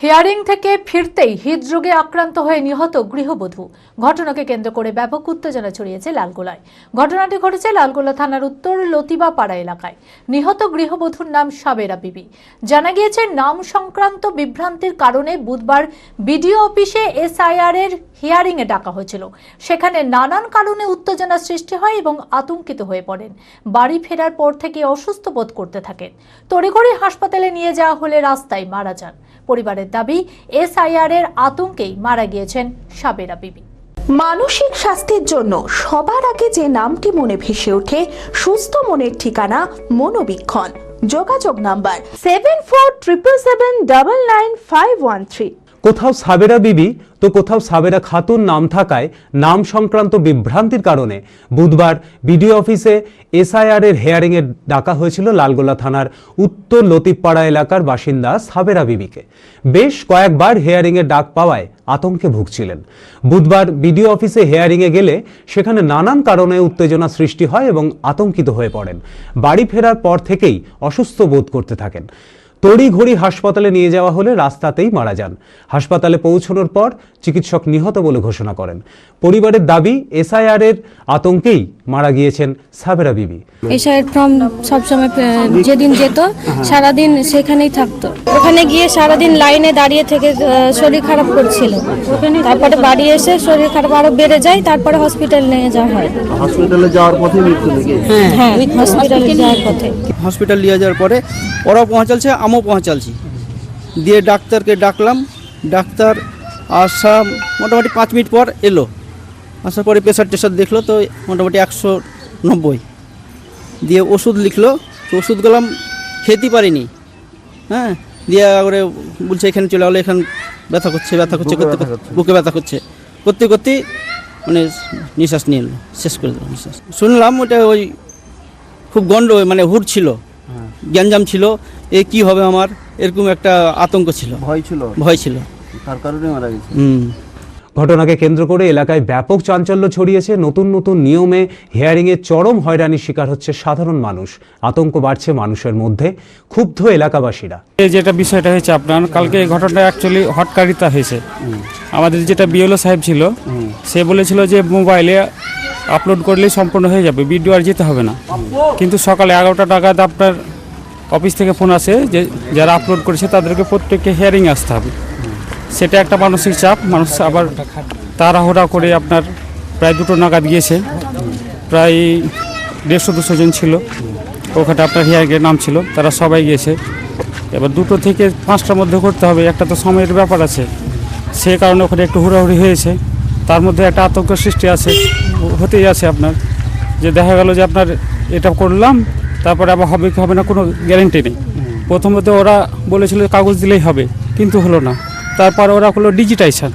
Hearing থেকে ফিরতেই হৃদরোগে আক্রান্ত হয়ে নিহত গৃহবধূ। ঘটনাকে কেন্দ্র করে ব্যাপক উত্তেজনা ছড়িয়েছে লালগোলায়। ঘটনাটি ঘটেছে লালগোলা থানার উত্তর লতিবা পাড়া এলাকায়। নিহত গৃহবধূর নাম সাবেরা বিবি। জানা গিয়েছে, নাম সংক্রান্ত বিভ্রান্তির কারণে বুধবার বিডিও অফিসে এসআইআর এর হিয়ারিং এ ডাকা হয়েছিল। সেখানে নানান কারণে উত্তেজনা সৃষ্টি হয় এবং আতঙ্কিত হয়ে পড়েন। বাড়ি ফেরার পর থেকে অসুস্থ বোধ করতে থাকেন। তড়িঘড়ি হাসপাতালে নিয়ে যাওয়া হলে রাস্তায় মারা যান। পরিবারের দাবি, এসআইআর এর আতঙ্কেই মারা গিয়েছেন সাবেরা বিবি। মানসিক স্বাস্থ্যের জন্য সবার আগে যে নামটি মনে ভেসে ওঠে, সুস্থ মনের ঠিকানা মনোবীক্ষণ। যোগাযোগ number seven four triple seven double nine five one three কোথাও সাবেরা বিবি তো কোথাও সাবেরা খাতুন নাম থাকায় নাম সংক্রান্ত বিভ্রান্তির কারণে বুধবার বিডিও অফিসে এসআইআর এর হেয়ারিং এর ডাকা হয়েছিল লালগোলা থানার উত্তর লতিফপাড়া এলাকার বাসিন্দা সাবেরা বিবিকে। বেশ কয়েকবার হেয়ারিং এর ডাক পাওয়ায় আতঙ্কে ভুগছিলেন। বুধবার বিডিও অফিসে হেয়ারিং এ গেলে সেখানে নানান কারণে উত্তেজনা সৃষ্টি হয় এবং আতঙ্কিত হয়ে পড়েন। বাড়ি ফেরার পর থেকেই অসুস্থ বোধ করতে থাকেন। তড়িঘড়ি হাসপাতালে নিয়ে যাওয়া হলে রাস্তাতেই মারা যান। হাসপাতালে পৌঁছানোর পর চিকিৎসক নিহত বলে ঘোষণা করেন। পরিবারের দাবি এসআইআর এর আতঙ্কেই মারা গিয়েছেন সাবেরা বিবি। এসআইয়ের ফর্ম সবসময় যেদিন যেত সারাদিন সেখানেই থাকতো। ওখানে গিয়ে সারাদিন লাইনে দাঁড়িয়ে থেকে শরীর খারাপ করছিল। তারপরে বাড়ি এসে শরীর খারাপ আরও বেড়ে যায় তারপরে হসপিটাল নিয়ে যাওয়া হয়। হসপিটালে যাওয়ার পথে মৃত্যু নাকি হ্যাঁ হসপিটালে যাওয়ার পথে। হসপিটাল নিয়ে যাওয়ার পরে ওরাও পৌঁছালছে আমিও পৌঁছালছি। দিয়ে ডাক্তারকে ডাকলাম। ডাক্তার আসা মোটামুটি পাঁচ মিনিট পর এলো। আসার পরে প্রেশার টেশার দেখল তো মোটামুটি একশো নব্বই। দিয়ে ওষুধ লিখলো তো ওষুধ গেলাম খেতে পারিনি। হ্যাঁ দিয়ে করে বলছে এখানে চলে গেলো এখানে ব্যথা করছে ব্যথা করছে করতে বুকে ব্যথা করছে। করতে করতে মানে নিঃশ্বাস নিয়ে এলো শেষ করে দিল নিঃশ্বাস। শুনলাম ওটা ওই খুব গন্ড মানে হুট ছিল গ্যাঞ্জাম ছিল এ কি হবে আমার? এরকম একটা আতঙ্ক ছিল। ভয় ছিল। ভয় ছিল। তার কারণে মারা গেছে। ঘটনাকে কেন্দ্র করে এলাকায় ব্যাপক চাঞ্চল্য ছড়িয়েছে। নতুন নতুন নিয়মে হিয়ারিংয়ে চরম হয়রানির শিকার হচ্ছে সাধারণ মানুষ। আতঙ্ক বাড়ছে মানুষের মধ্যে ক্ষুব্ধ এলাকাবাসীরা। এই যেটা বিষয়টা হয়েছে আপনার কালকে এই ঘটনাটা অ্যাকচুয়ালি হটকারিতা হয়েছে। আমাদের যেটা বিএলও সাহেব ছিল সে বলেছিল যে মোবাইলে আপলোড করলেই সম্পূর্ণ হয়ে যাবে ভিডিও আর যেতে হবে না। কিন্তু সকালে এগারোটা নাগাদ আপনার অফিস থেকে ফোন আসে যে যারা আপলোড করেছে তাদেরকে প্রত্যেককে হিয়ারিং আসতে হবে। সেটা একটা মানসিক চাপ, মানুষ আবার তাড়াহুড়া করে আপনার প্রায় দুটো নাগাদ গিয়েছে। প্রায় দেড়শো দুশো জন ছিল। ওখানে আপনার হিয়ারিংয়ের নাম ছিল, তারা সবাই গিয়েছে। এবার দুটো থেকে পাঁচটার মধ্যে করতে হবে, একটা তো সময়ের ব্যাপার আছে। সেই কারণে ওখানে একটু হুড়াহুড়ি হয়েছে। তার মধ্যে একটা আতঙ্ক সৃষ্টি আছে, হতেই আছে আপনার। যে দেখা গেল যে আপনার এটা করলাম, তারপরে আবার হবে কি হবে না কোনো গ্যারেন্টি নেই। প্রথমত ওরা বলেছিল কাগজ দিলেই হবে, কিন্তু হলো না। তারপর ওরা করল ডিজিটাইজেশন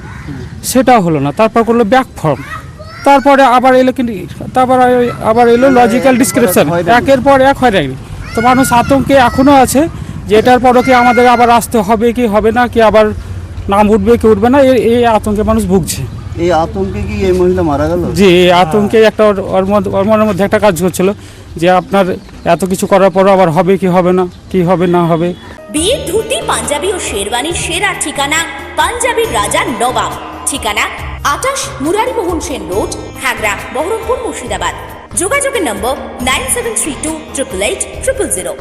সেটাও হলো না তারপর করল ব্যাক ফর্ম তারপরে আবার এলো কিন্তু তারপর আবার এলো লজিক্যাল ডিসক্রিপশন একের পর এক হয় নাই তো মানুষ আতঙ্কে এখনও আছে যে এটার পরও কি আমাদের আবার আসতে হবে কি হবে না কি আবার নাম উঠবে কি উঠবে না এই- আতঙ্কে মানুষ ভুগছে। এই আতঙ্কে কি এই মহিলা মারা গেল? যে এই আতঙ্কে একটা ওর মনের মধ্যে একটা কাজ করছিল যে আপনার এত কিছু করার পরও আবার হবে কি হবে না কি হবে না হবে। বিয়ের ধুতি, পাঞ্জাবি ও শেরওয়ানির সেরা ঠিকানা পাঞ্জাবির রাজা নবাব। ঠিকানা আটাশ মুরারিমোহন সেন রোড হাগড়া বহরমপুর মুর্শিদাবাদ। যোগাযোগের নম্বর nine seven three two triple eight triple zero.